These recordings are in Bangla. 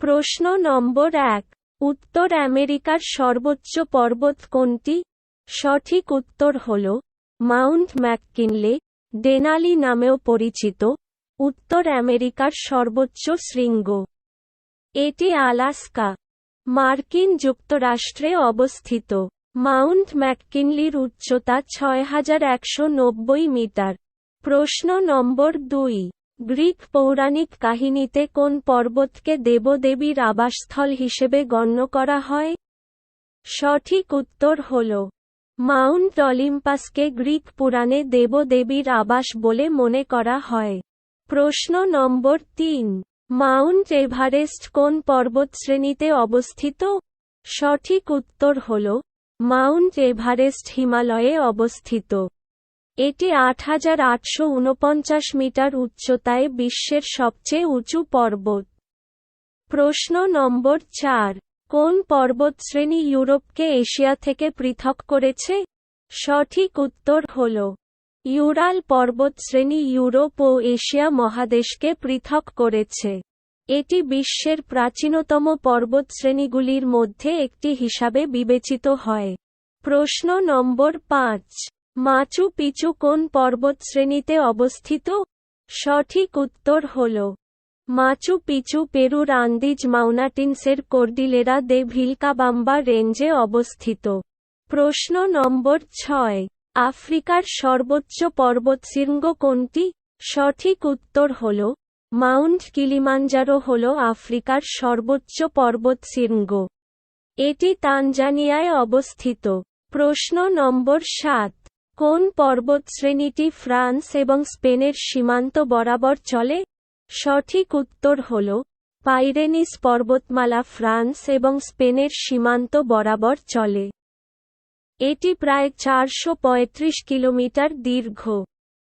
প্রশ্ন নম্বর এক, উত্তর আমেরিকার সর্বোচ্চ পর্বত কোনটি? সঠিক উত্তর হল মাউন্ট ম্যাককিনলে, ডেনালি নামেও পরিচিত, উত্তর আমেরিকার সর্বোচ্চ শৃঙ্গ। এটি আলাস্কা। মার্কিন যুক্তরাষ্ট্রে অবস্থিত। মাউন্ট ম্যাককিনলির উচ্চতা ছয় হাজার একশো নব্বই মিটার। প্রশ্ন নম্বর দুই গ্রিক পৌরাণিক কাহিনীতে কোন পর্বতকে দেবদেবীর আবাসস্থল হিসেবে গণ্য করা হয়? সঠিক উত্তর হল, মাউন্ট অলিম্পাসকে গ্রিক পুরাণে দেবদেবীর আবাস বলে মনে করা হয়। প্রশ্ন নম্বর তিন, মাউন্ট এভারেস্ট কোন পর্বতশ্রেণীতে অবস্থিত? সঠিক উত্তর হল, মাউন্ট এভারেস্ট হিমালয়ে অবস্থিত। এটি আট হাজার আটশো উনপঞ্চাশ মিটার উচ্চতায় বিশ্বের সবচেয়ে উঁচু পর্বত। প্রশ্ন নম্বর চার, কোন পর্বতশ্রেণী ইউরোপকে এশিয়া থেকে পৃথক করেছে? সঠিক উত্তর হল, ইউরাল পর্বতশ্রেণী ইউরোপ ও এশিয়া মহাদেশকে পৃথক করেছে। এটি বিশ্বের প্রাচীনতম পর্বতশ্রেণীগুলির মধ্যে একটি হিসাবে বিবেচিত হয়। প্রশ্ন নম্বর পাঁচ মাচু পিচু কোন পর্বতশ্রেণীতে অবস্থিত? সঠিক উত্তর হল, মাচু পিচু পেরুর আন্দিজ মাউনাটিন্সের কর্ডিলেরা দে ভিলকাবাম্বা রেঞ্জে অবস্থিত। প্রশ্ন নম্বর ছয়, আফ্রিকার সর্বোচ্চ পর্বতশৃঙ্গ কোনটি? সঠিক উত্তর হল, মাউন্ট কিলিমাঞ্জারো হল আফ্রিকার সর্বোচ্চ পর্বতশৃঙ্গ। এটি তানজানিয়ায় অবস্থিত। প্রশ্ন নম্বর সাত কোন পর্বতশ্রেণীটি ফ্রান্স এবং স্পেনের সীমান্ত বরাবর চলে? সঠিক উত্তর হল পাইরেনিস পর্বতমালা ফ্রান্স এবং স্পেনের সীমান্ত বরাবর চলে। এটি প্রায় চারশ পঁয়ত্রিশ কিলোমিটার দীর্ঘ।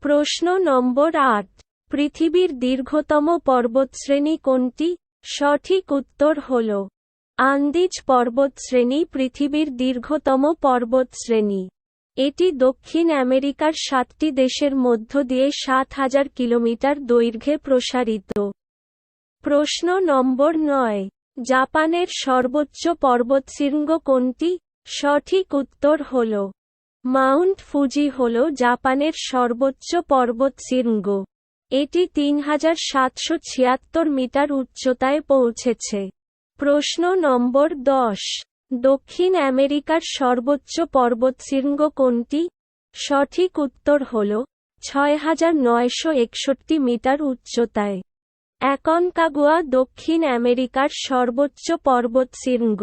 প্রশ্ন নম্বর আট, পৃথিবীর দীর্ঘতম পর্বতশ্রেণী কোনটি? সঠিক উত্তর হল আন্দিজ পর্বতশ্রেণী পৃথিবীর দীর্ঘতম পর্বতশ্রেণী এটি দক্ষিণ আমেরিকার সাতটি দেশের মধ্য দিয়ে সাত হাজার কিলোমিটার দৈর্ঘ্যে প্রসারিত। প্রশ্ন নম্বর নয়, জাপানের সর্বোচ্চ পর্বতশৃঙ্গ কোনটি? সঠিক উত্তর হল, মাউন্ট ফুজি হল জাপানের সর্বোচ্চ পর্বতশৃঙ্গ। এটি তিন হাজার সাতশো ছিয়াত্তর মিটার উচ্চতায় পৌঁছেছে। প্রশ্ন নম্বর দশ দক্ষিণ আমেরিকার সর্বোচ্চ পর্বতশৃঙ্গ কোনটি? সঠিক উত্তর হল ছয় হাজার নয়শো একষট্টি মিটার উচ্চতায়। অ্যাকনকাগুয়া দক্ষিণ আমেরিকার সর্বোচ্চ পর্বতশৃঙ্গ।